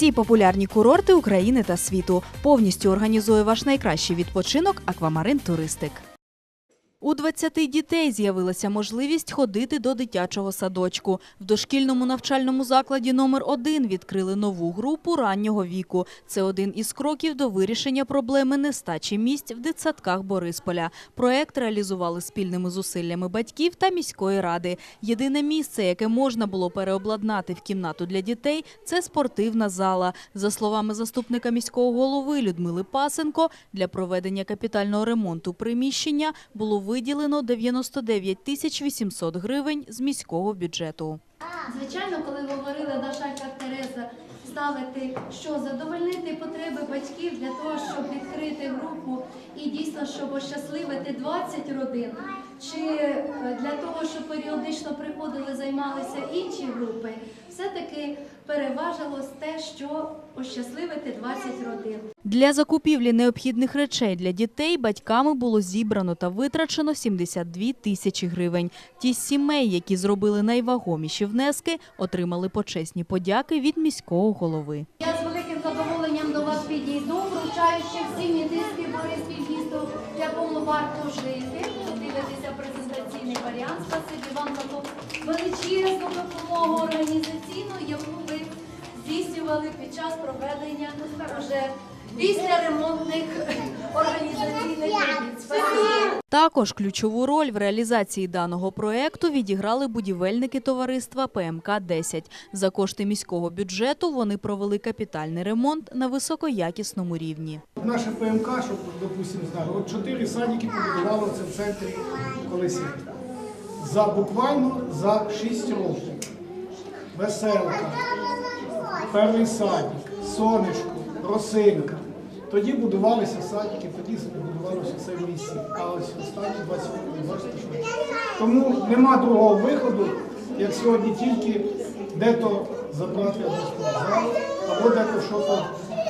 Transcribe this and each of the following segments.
Всі популярні курорти України та світу повністю організує ваш найкращий відпочинок Аквамарин Туристик. У 20 дітей з'явилася можливість ходити до дитячого садочку. В дошкільному навчальному закладі номер 1 відкрили нову групу раннього віку. Це один із кроків до вирішення проблеми нестачі місць в дитсадках Борисполя. Проект реалізували спільними зусиллями батьків та міської ради. Єдине місце, яке можна було переобладнати в кімнату для дітей, це спортивна зала. За словами заступника міського голови Людмили Пасенко, для проведення капітального ремонту приміщення було виділено 99 тисяч 800 гривень з міського бюджету. Звичайно, коли говорила наша Тереза, ставити, що задовольнити потреби батьків для того, щоб відкрити групу і дійсно, щоб ощасливити 20 родин, чи для того, щоб періодично приходили, займалися інші групи, все-таки переважилось те, що ощасливити 20 родин. Для закупівлі необхідних речей для дітей батьками було зібрано та витрачено 72 тисячі гривень. Ті сімей, які зробили найвагоміші внески, отримали почесні подяки від міського голови. Я з великим задоволенням до вас підійду, вручаючи всі мідиски Бориспіль місто, в якому варто жити. Дивитися презентаційний варіант. Спасибі вам за ту величезну допомогу організаційну, яку ви здійснювали під час проведення вже після ремонтних організаційних робіт. Також ключову роль в реалізації даного проекту відіграли будівельники товариства ПМК-10. За кошти міського бюджету вони провели капітальний ремонт на високоякісному рівні. Наша ПМК, щоб, допустимо, знали, от чотири садики побудувало це в центрі Колесів. За буквально за 6 років. Веселка, перший садик, сонечко, росинка. Тоді будувалися садики, тоді будувалося все в лісі. А ось останні 20 років, бачите, що. Тому нема другого виходу, як сьогодні тільки де-то забрати або або де-то щось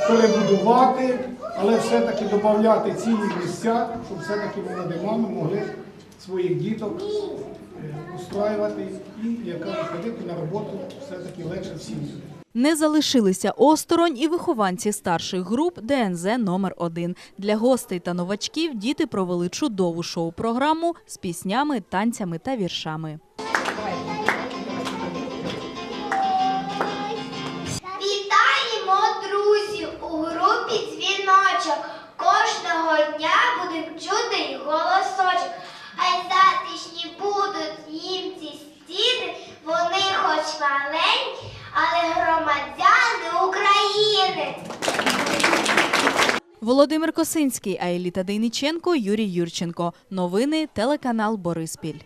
перебудувати, але все-таки додати цілі місця, щоб все-таки молоді мами могли своїх діток е, устраювати і яка ходити на роботу все-таки легше всім. Не залишилися осторонь і вихованці старших груп ДНЗ номер 1 Для гостей та новачків діти провели чудову шоу-програму з піснями, танцями та віршами. Володимир Косинський, Аеліта Дейниченко, Юрій Юрченко. Новини телеканал Бориспіль.